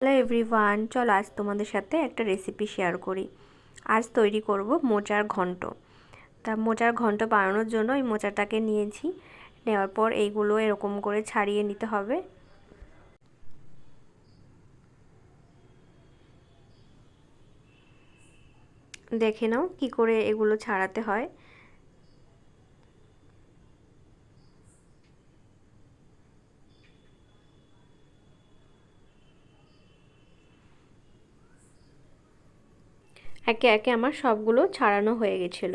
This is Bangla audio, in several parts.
হ্যালো এভরিওয়ান, চল আজ তোমাদের সাথে একটা রেসিপি শেয়ার করি। আজ তৈরি করব মোচার ঘন্ট। তা মোচার ঘন্ট বানানোর জন্য এই মোচাটাকে নিয়েছি। নেওয়ার পর এইগুলো এরকম করে ছাড়িয়ে নিতে হবে। দেখে নাও কি করে এগুলো ছাড়াতে হয়। একে একে আমার সবগুলো ছাড়ানো হয়ে গেছিল।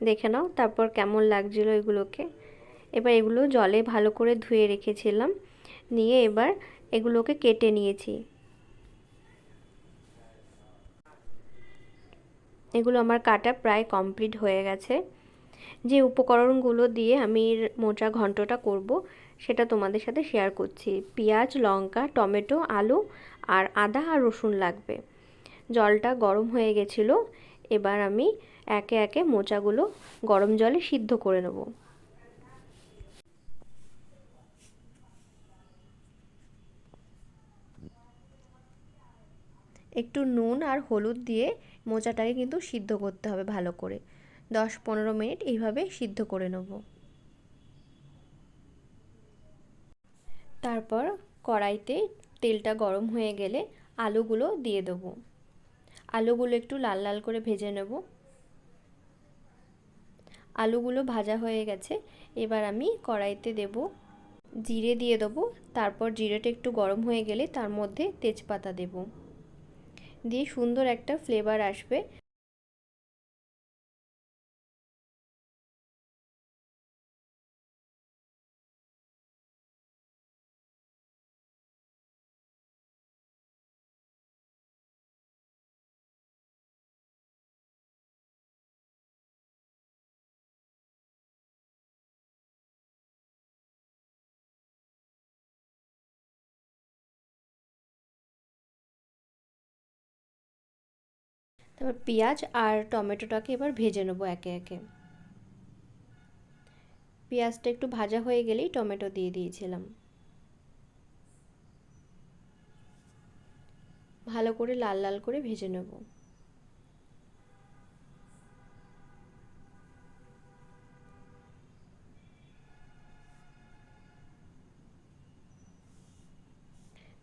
দেখে নাও তারপর কেমন লাগছিল এগুলোকে। এবার এগুলো জলে ভালো করে ধুয়ে রেখেছিলাম। নিয়ে এবার এগুলোকে কেটে নিয়েছি। এগুলো আমার কাটা প্রায় কমপ্লিট হয়ে গেছে। যে উপকরণগুলো দিয়ে আমি মোচা ঘন্টটা করব, সেটা তোমাদের সাথে শেয়ার করছি। পেঁয়াজ, লঙ্কা, টমেটো, আলু আর আদা আর রসুন লাগবে। জলটা গরম হয়ে গেছিল, এবার আমি একে একে মোচাগুলো গরম জলে সিদ্ধ করে নেব। একটু নুন আর হলুদ দিয়ে মোচাটাকে কিন্তু সিদ্ধ করতে হবে ভালো করে। দশ পনেরো মিনিট এইভাবে সিদ্ধ করে নেব। তারপর কড়াইতে তেলটা গরম হয়ে গেলে আলুগুলো দিয়ে দেবো। আলুগুলো একটু লাল লাল করে ভেজে নেব। আলুগুলো ভাজা হয়ে গেছে। এবার আমি কড়াইতে দেব জিরে দিয়ে দেবো। তারপর জিরেটা একটু গরম হয়ে গেলে তার মধ্যে তেজপাতা দেব। দিয়ে সুন্দর একটা ফ্লেভার আসবে। তারপর পেঁয়াজ আর টমেটোটাকে এবার ভেজে নেব একে একে। পেঁয়াজটা একটু ভাজা হয়ে গেলেই টমেটো দিয়ে দিয়েছিলাম। ভালো করে লাল লাল করে ভেজে নেব।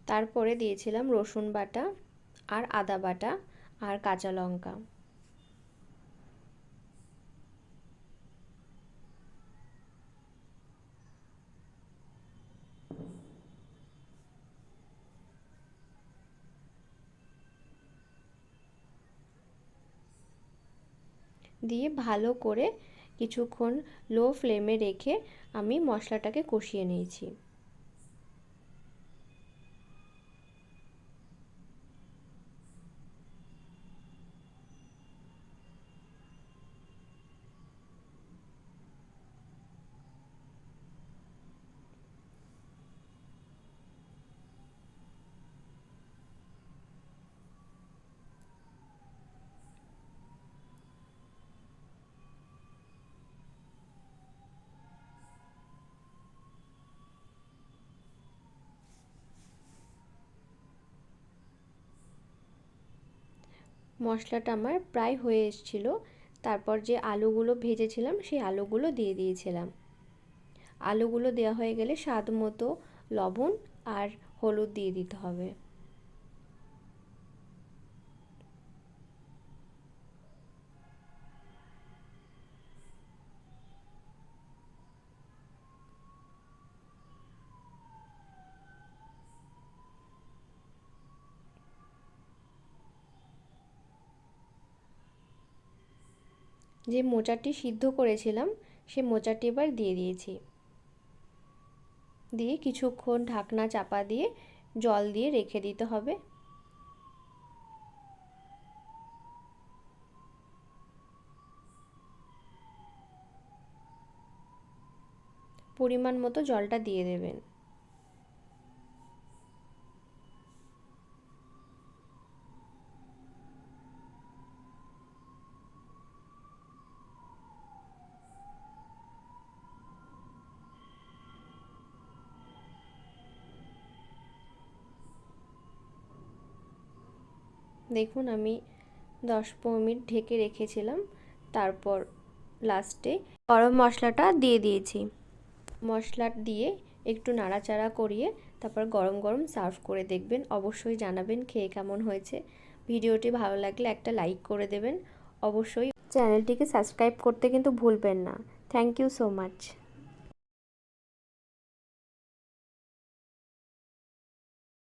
তারপরে দিয়েছিলাম রসুন বাটা আর আদা বাটা। আর কাঁচা লঙ্কা। দিয়ে ভালো করে কিছুক্ষণ লো ফ্লেমে রেখে আমি মশলাটাকে কষিয়ে নিয়েছি। মশলাটা আমার প্রায় হয়ে এসেছিল। তারপর যে আলুগুলো ভেজেছিলাম, সেই আলুগুলো দিয়ে দিয়েছিলাম। আলুগুলো দেওয়া হয়ে গেলে স্বাদ মতো লবণ আর হলুদ দিয়ে দিতে হবে। যে মোচাটি সিদ্ধ করেছিলাম, সে মোচাটি এবার দিয়ে দিয়েছি। দিয়ে কিছুক্ষণ ঢাকনা চাপা দিয়ে জল দিয়ে রেখে দিতে হবে। পরিমাণ মতো জলটা দিয়ে দেবেন। দেখুন, আমি দশ পনেরো মিনিট ঢেকে রেখেছিলাম। তারপর লাস্টে গরম মশলাটা দিয়ে দিয়েছি। মশলা দিয়ে একটু নাড়াচাড়া করিয়ে তারপর গরম গরম সার্ভ করে দেখবেন। অবশ্যই জানাবেন খেয়ে কেমন হয়েছে। ভিডিওটি ভালো লাগলে একটা লাইক করে দেবেন। অবশ্যই চ্যানেলটিকে সাবস্ক্রাইব করতে কিন্তু ভুলবেন না। Thank you so much.